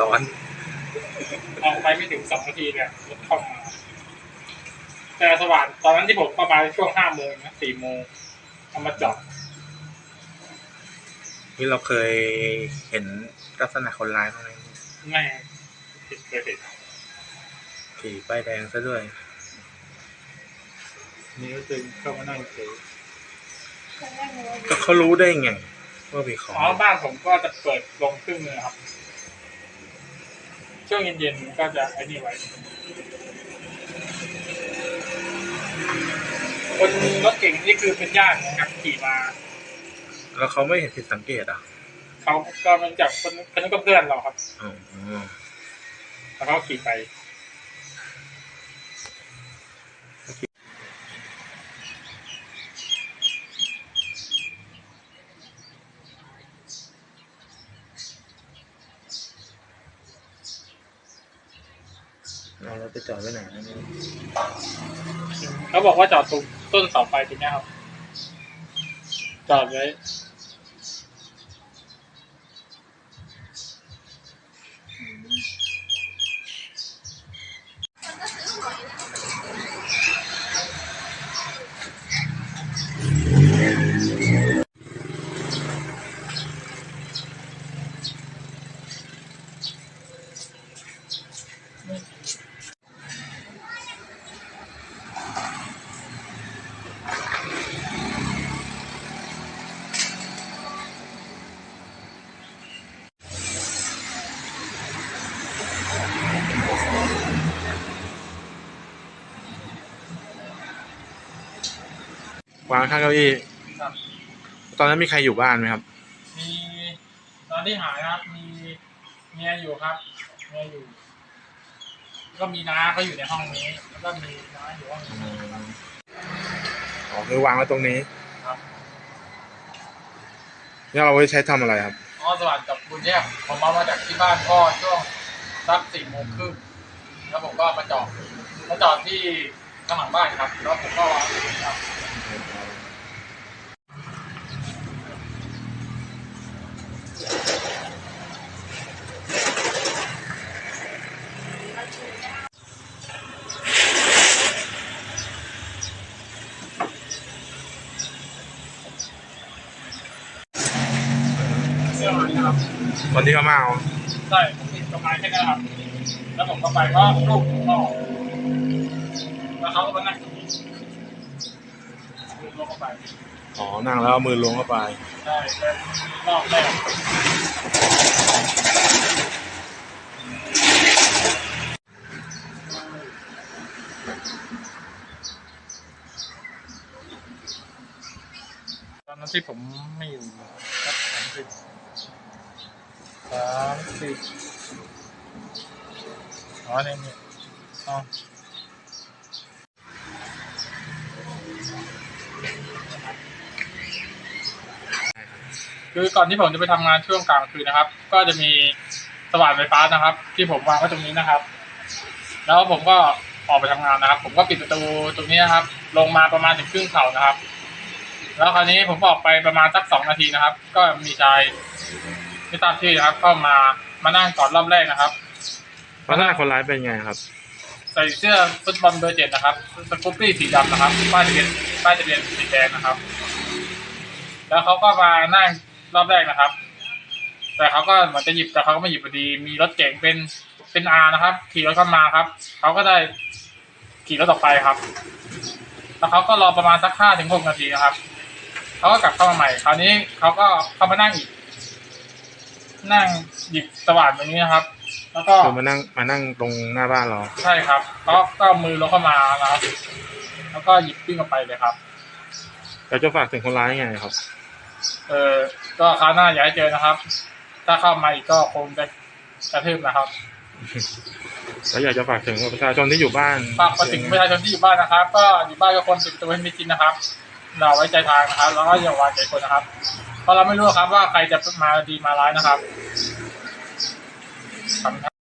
ร้อนออกไปไม่ถึงสองนาทีเนี่ยรถเข้ามาแต่สว่างตอนนั้นที่ผมประมาณช่วงห้าโมงนะสี่โมงเอามาจอดนี่เราเคยเห็นลักษณะคนร้ายตรงไหนไม่เคยเห็ขี่ป้ายแดงซะด้วย นี่ก็จึงเข้ามานั่งเฉยก็เขารู้ได้ไงว่ามีของอ๋อบ้านผมก็จะเปิดลงครึ่งเลยครับ ช่วงเย็นๆก็จะไอ้นี่ไว้ คนรถเก่งนี่คือเป็นญาตินะครับขี่มา แล้วเขาไม่เห็นผิดสังเกตอะเขาก็มันจากคนคนนั้นก็เพื่อนเราครับ อ๋อ แล้วเขาขี่ไป เราราไปจอดไว้ไหนนะเนี่ยเขาบอกว่าจอดตรงต้นเสาไฟตรงเนี้ยครับ จอดไว้ วางข้างเก้าอี้ครับ ตอนนั้นมีใครอยู่บ้านไหมครับ มีตอนที่หายนะครับ มีเมียอยู่ครับเมียอยู่ ก็มีน้าเขาอยู่ในห้องนี้ แล้วก็มีน้าอยู่ห้องนี้อ๋อคือวางไว้ตรงนี้ครับ แล้วเราไว้ใช้ทำอะไรครับ อ๋อสวัสดิ์กับคุณเนี่ยผมเอามาจากที่บ้านพ่อช่วงสักสี่โมงครึ่งแล้วผมก็มาจอดมาจอดที่ข้างหลังบ้านครับ แล้วผมก็วางครับ นนะครับวันที่เขามาเอาใช่ผมติดประมาณแค่นั้นครับ แล้วผมก็ไปก็ลูกพ่อแล้วเขาก็มานั่งตรงนี้ลงเข้าไปอ๋อนั่งแล้วเอามือล้วงเข้าไป ใช่เป็นรอบแรกตอนนั้นที่ผมไม่อยู่สักสามสิบ สามสิบอ๋อนี่นี่อ๋อคือก่อนที่ผมจะไปทำงานช่วงกลางคืนนะครับ ก็จะมีสว่านไฟฟ้านะครับ ที่ผมวางไว้ตรงนี้นะครับ แล้วผมก็ออกไปทำงานนะครับ ผมก็ปิดประตูตรงนี้นะครับ ลงมาประมาณถึงครึ่งเข่านะครับ แล้วคราวนี้ผมออกไปประมาณสักสองนาทีนะครับ ก็มีชาย ไม่ทราบชื่อนะครับเข้ามามานั่งก่อนรอบแรกนะครับลักษณะคนร้ายเป็นไงครับ ใส่เสื้อฟุตบอลเบอร์เจ็ดนะครับสกูปปี้สีดำนะครับป้ายทะเบียนป้ายทะเบียนสีแดงนะครับ แล้วเขาก็มานั่งรอบแรกนะครับ แต่เขาก็เหมือนจะหยิบแต่เขาก็ไม่หยิบพอดี มีรถเก๋งเป็นเป็นอานะครับ ขี่รถเข้ามาครับเขาก็ได้ขี่รถออกไปครับ แล้วเขาก็รอประมาณสักห้าถึงหกนาทีนะครับเขาก็กลับเข้ามาใหม่ คราวนี้เขาก็เข้ามานั่งอีก นั่งหยิบสว่านตรงนี้นะครับ แล้วก็คือมานั่งมานั่งตรงหน้าบ้านเราใช่ครับเขาก็เอามือลงเข้ามานะครับ แล้วก็หยิบปิ้งออกไปเลยครับ เราจะฝากถึงคนร้ายยังไงครับ เออก็คราวหน้าอย่าให้เจอนะครับ ถ้าเข้ามาอีกก็คงจะกระทืบนะครับแล้วอยากจะฝากถึงประชาชนที่อยู่บ้านฝากไปถึงประชาชนที่อยู่บ้านนะครับ ก็อยู่บ้านก็คนปิดประตูให้มิดชิดนะครับ เราไว้ใจทางนะครับ แล้วก็อย่าวางใจคนนะครับ เพราะเราไม่รู้ครับว่าใครจะมาดีมาร้ายนะครับขอบคุณครับ